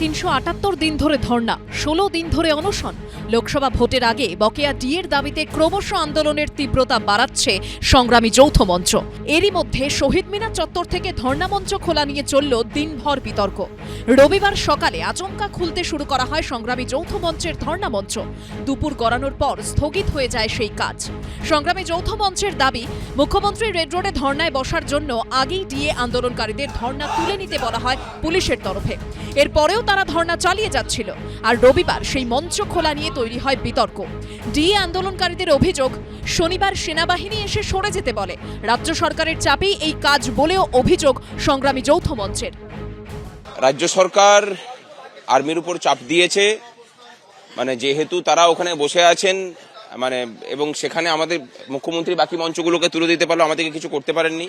তিনশো আটাত্তর দিন ধরে ধর্ণা ষোলো দিন ধরে অনশন। লোকসভা ভোটের আগে বকেয়া ডিএর দাবিতে ক্রমশ আন্দোলনের তীব্রতা বাড়াচ্ছে সংগ্রামী যৌথ মঞ্চ। এরই মধ্যে শহীদ মিনার চত্বর থেকে ধর্ণা মঞ্চ খোলা নিয়ে চলল দিনভর বিতর্ক। রবিবার সকালে আচমকা খুলতে শুরু করা হয় সংগ্রামী যৌথ মঞ্চের ধর্ণা মঞ্চ। দুপুর গড়ানোর পর স্থগিত হয়ে যায় সেই কাজ। সংগ্রামী যৌথ মঞ্চের দাবি, মুখ্যমন্ত্রী রেড রোডে ধর্নায় বসার জন্য আগেই ডিএ আন্দোলনকারীদের ধর্ণা তুলে নিতে বলা হয় পুলিশের তরফে। এরপরেও তারা ধর্ণা চালিয়ে যাচ্ছিল। আর রবিবার সেই মঞ্চ খোলা নিয়ে তৈরি হয় বিতর্ক। ডিএ আন্দোলনকারীদের অভিযোগ, শনিবার সেনাবাহিনী এসে সরে যেতে বলে। রাজ্য সরকারের চাপেই এই কাজ বলেও অভিযোগ সংগ্রামী যৌথ মঞ্চের। রাজ্য সরকার আর্মির উপর চাপ দিয়েছে। মানে যেহেতু তারা ওখানে বসে আছেন মানে এবং সেখানে আমাদের মুখ্যমন্ত্রী বাকি মঞ্চগুলোকে তুলে দিতে পারল আমাদেরকে কিছু করতে পারেননি।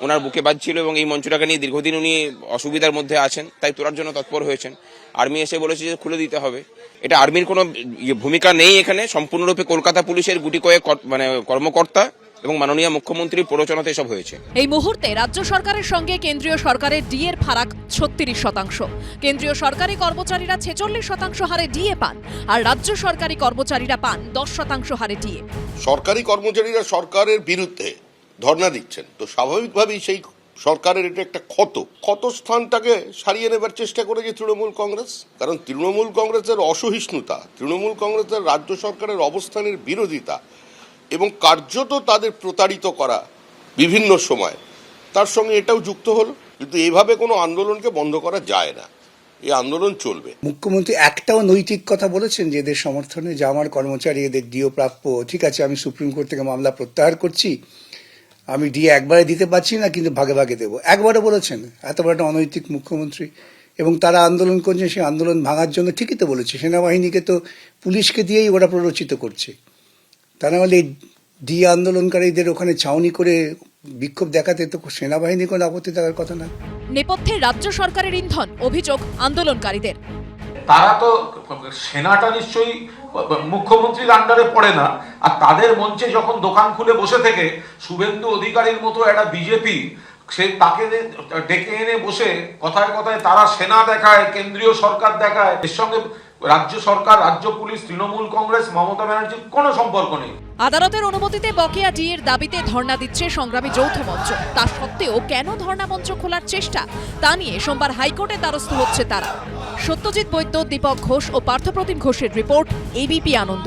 ওনার বুকে বাজছিল এবং এই মঞ্চটাকে নিয়ে দীর্ঘদিন উনি অসুবিধার মধ্যে আছেন তাই তোলার জন্য তৎপর হয়েছেন। আর্মি এসে বলেছে যে খুলে দিতে হবে। এটা আর্মির কোনো ইয়ে ভূমিকা নেই এখানে। সম্পূর্ণরূপে কলকাতা পুলিশের গুটি কয়েক কর- মানে কর্মকর্তা এবং মাননীয় মুখ্যমন্ত্রীর প্ররোচনাতে এসব হয়েছে। এই মুহূর্তে রাজ্য সরকারের সঙ্গে কেন্দ্রীয় সরকারের ডিএর ফারাক ছত্রিশ শতাংশ। কেন্দ্রীয় সরকারি কর্মচারীরা ছেচল্লিশ শতাংশ হারে ডিএ পান আর রাজ্য সরকারি কর্মচারীরা পান দশ শতাংশ হারে ডিএ সরকারি কর্মচারীরা সরকারের বিরুদ্ধে ধর্ণা দিচ্ছেন। তো স্বাভাবিকভাবেই সেই সরকারের এটা একটা ক্ষত। ক্ষত স্থানটাকে সারিয়ে নেবার চেষ্টা করেছে তৃণমূল কংগ্রেস। কারণ তৃণমূল কংগ্রেসের অসহিষ্ণুতা, তৃণমূল কংগ্রেসের রাজ্য সরকারের অবস্থানের বিরোধিতা এবং কার্যত তাদের প্রতারিত করা বিভিন্ন সময়, তার সঙ্গে এটাও যুক্ত হলো। কিন্তু এভাবে কোনো আন্দোলনকে বন্ধ করা যায় না। এই আন্দোলন চলবে। মুখ্যমন্ত্রী একটাও নৈতিক কথা বলেছেন যে এদের সমর্থনে যে আমার কর্মচারী এদের ডিও প্রাপ্য। ঠিক আছে, আমি সুপ্রিম কোর্ট থেকে মামলা প্রত্যাহার করছি। আমি ডিএ একবারে দিতে পারছি না কিন্তু ভাগে ভাগে দেবো। একবারে বলেছেন এত বড় একটা অনৈতিক মুখ্যমন্ত্রী। এবং তারা আন্দোলন করছে সেই আন্দোলন ভাঙার জন্য ঠিকই তো বলেছে সেনাবাহিনীকে তো পুলিশকে দিয়েই ওরা প্ররোচিত করছে। তা নাহলে ডিএ আন্দোলনকারীদের ওখানে ছাউনি করে বিক্ষোভ দেখাতে তো সেনাবাহিনী কোনো আপত্তি থাকার কথা না। নেপথ্যে রাজ্য সরকারের ইন্ধন অভিযোগ আন্দোলনকারীদের। তারা তো সেনাটা নিশ্চয়ই মুখ্যমন্ত্রীর আন্ডারে পড়ে না। আর তাদের মঞ্চে যখন দোকান খুলে বসে থেকে শুভেন্দু অধিকারীর মতো একটা বিজেপি, সে তাকে ডেকে এনে বসে কথায় কথায় তারা সেনা দেখায়, কেন্দ্রীয় সরকার দেখায়, এর সঙ্গে রাজ্য সরকার, রাজ্য পুলিশ, তৃণমূল কংগ্রেস, মমতা ব্যানার্জির কোনো সম্পর্ক নেই। আদালতের অনুমতিতে বকেয়া ডিএর দাবিতে ধর্ণা দিচ্ছে সংগ্রামী যৌথ মঞ্চ। তা সত্ত্বেও কেন ধর্ণা মঞ্চ খোলার চেষ্টা? তা নিয়ে সোমবার হাইকোর্টে দ্বারস্থ হচ্ছে তারা। সত্যজিৎ বৈদ্য, দীপক ঘোষ ও পার্থপ্রতিম ঘোষের রিপোর্ট, এবিপি আনন্দ।